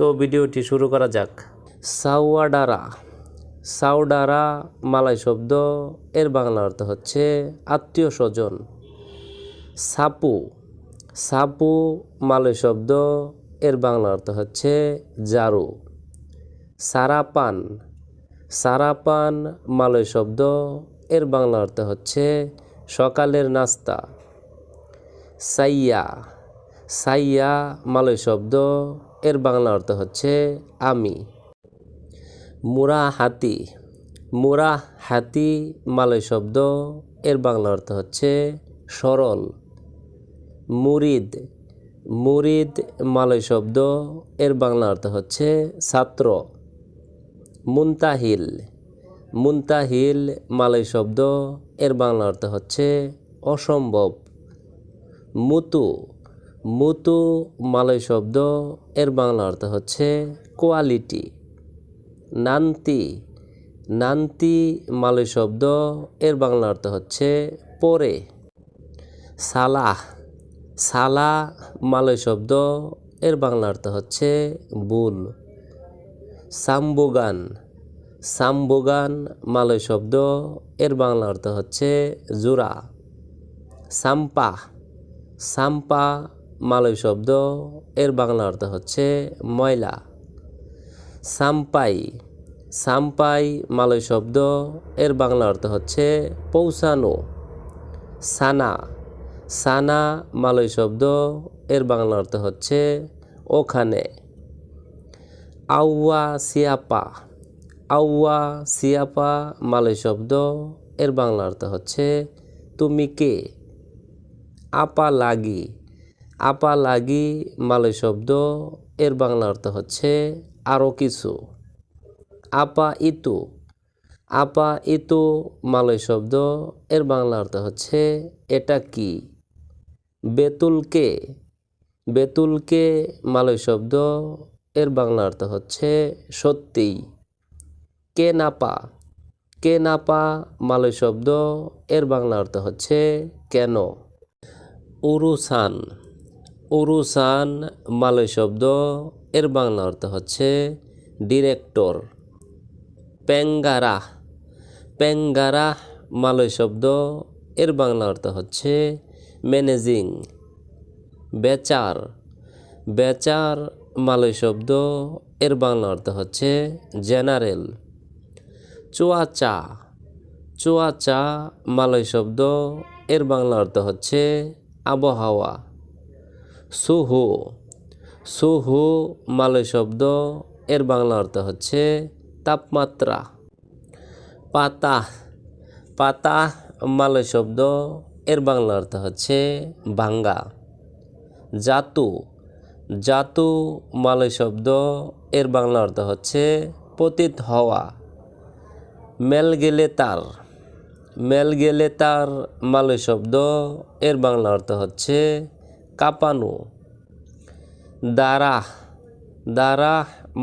তো ভিডিওটি শুরু করা যাক। সাউয়াডারা সাউডারা মালয় শব্দ, এর বাংলা অর্থ হচ্ছে আত্মীয় স্বজন। সাপু। সাপু মালয় শব্দ, এর বাংলা অর্থ হচ্ছে জারু। সারাপান। সারাপান মালয় শব্দ, এর বাংলা অর্থ হচ্ছে সকালের নাস্তা। সাইয়া। সাইয়া মালয় শব্দ এর বাংলা অর্থ হচ্ছে আমি। মুরা হাতি মুরা হাতি মালয় শব্দ, এর বাংলা অর্থ হচ্ছে সরল। মুরিদ। মুরিদ মালয় শব্দ, এর বাংলা অর্থ হচ্ছে ছাত্র। মুনতাহিল। মুনতাহিল মালয় শব্দ, এর বাংলা অর্থ হচ্ছে অসম্ভব। মুতু। মুতু মালয় শব্দ, এর বাংলা অর্থ হচ্ছে কোয়ালিটি নান্তি নান্তি মালয় শব্দ, এর বাংলা অর্থ হচ্ছে পরে। সালাহ সালা মালয় শব্দ, এর বাংলা অর্থ হচ্ছে বুল। সাম্বুগান সাম্বুগান মালয় শব্দ, এর বাংলা অর্থ হচ্ছে জোড়া। সাম্পা সাম্পা মালয় শব্দ, এর বাংলা অর্থ হচ্ছে ময়লা। সাম্পাই সাম্পাই মালয় শব্দ, এর বাংলা অর্থ হচ্ছে পৌঁছানো। সানা সানা মালয় শব্দ, এর বাংলা অর্থ হচ্ছে ওখানে। আউয়া সিয়াপা আউয়া সিয়াপা মালয় শব্দ, এর বাংলা অর্থ হচ্ছে তুমি কে? আপা লাগি। আপা লাগি মালয় শব্দ এর বাংলা অর্থ হচ্ছে আরও কিছু। আপা ইতু। আপা ইতু মালয় শব্দ এর বাংলা অর্থ হচ্ছে এটা কি? বেতুলকে বেতুলকে মালয় শব্দ এর বাংলা অর্থ হচ্ছে সত্যিই কে নাপা কে নাপা মালয় শব্দ এর বাংলা অর্থ হচ্ছে কেন? উরুসান। উরুসান মালয় শব্দ, এর বাংলা অর্থ হচ্ছে ডিরেক্টর। প্যাঙ্গারা প্যাঙ্গারা মালয় শব্দ, এর বাংলা অর্থ হচ্ছে ম্যানেজিং, বেচার। বেচার মালয় শব্দ, এর বাংলা অর্থ হচ্ছে জেনারেল। চুয়াচা চুয়াচা মালয় শব্দ, এর বাংলা অর্থ হচ্ছে আবহাওয়া। সুহু। সুহু মালয় শব্দ, এর বাংলা অর্থ হচ্ছে তাপমাত্রা। পাতা পাতা মালয় শব্দ, এর বাংলা অর্থ হচ্ছে ভাঙ্গা। জাতু। জাতু মালয় শব্দ, এর বাংলা অর্থ হচ্ছে পতিত হওয়া। মেল গেলে তার মেল গেলে তার মালয় শব্দ, এর বাংলা অর্থ হচ্ছে কাঁপানো দ্বারা দ্বারা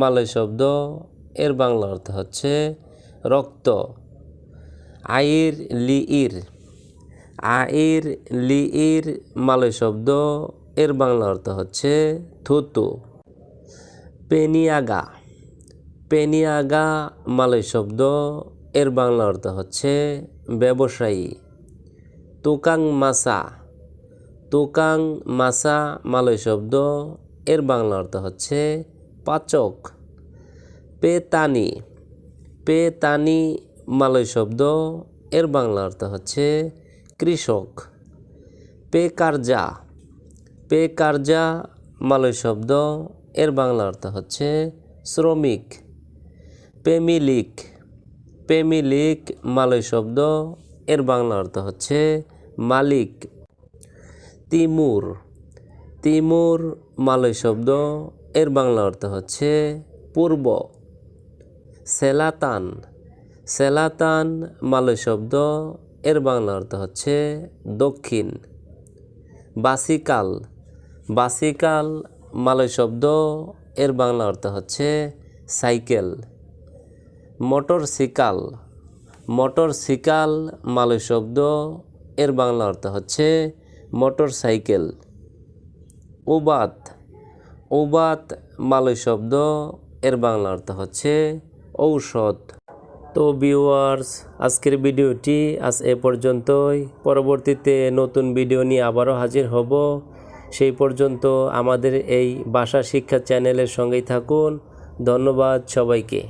মালয় শব্দ এর বাংলা অর্থ হচ্ছে রক্ত। আইর লিইর আইর লিইর মালয় শব্দ এর বাংলা অর্থ হচ্ছে থুতু। পেনিয়াগা পেনিয়াগা মালয় শব্দ এর বাংলা অর্থ হচ্ছে ব্যবসায়ী। তুকাং মাসা তুকাং, মাসা, মালয় শব্দ, এর বাংলা অর্থ হচ্ছে পাচক। পেতানি পেতানি, মালয় শব্দ, এর বাংলা অর্থ হচ্ছে কৃষক। পেকারজা পেকারজা, মালয় শব্দ, এর বাংলা অর্থ হচ্ছে শ্রমিক। পেমিলিক পেমিলিক, মালয় শব্দ, এর বাংলা অর্থ হচ্ছে মালিক। তিমুর। তিমুর মালয় শব্দ, এর বাংলা অর্থ হচ্ছে পূর্ব। সেলাতান। সেলাতান মালয় শব্দ, এর বাংলা অর্থ হচ্ছে দক্ষিণ। বাসিকাল। বাসিকাল মালয় শব্দ, এর বাংলা অর্থ হচ্ছে সাইকেল। মোটর সিকাল মোটর সিকাল মালয় শব্দ, এর বাংলা অর্থ হচ্ছে মোটর সাইকেল উবাত। উবাত মালয় শব্দ, এর বাংলা অর্থ হচ্ছে ঔষধ। তো ভিউয়ার্স আজকের ভিডিওটি আজ এ পর্যন্তই। পরবর্তীতে নতুন ভিডিও নিয়ে আবারও হাজির হব। সেই পর্যন্ত আমাদের এই ভাষা শিক্ষা চ্যানেলের সঙ্গেই থাকুন। ধন্যবাদ সবাইকে।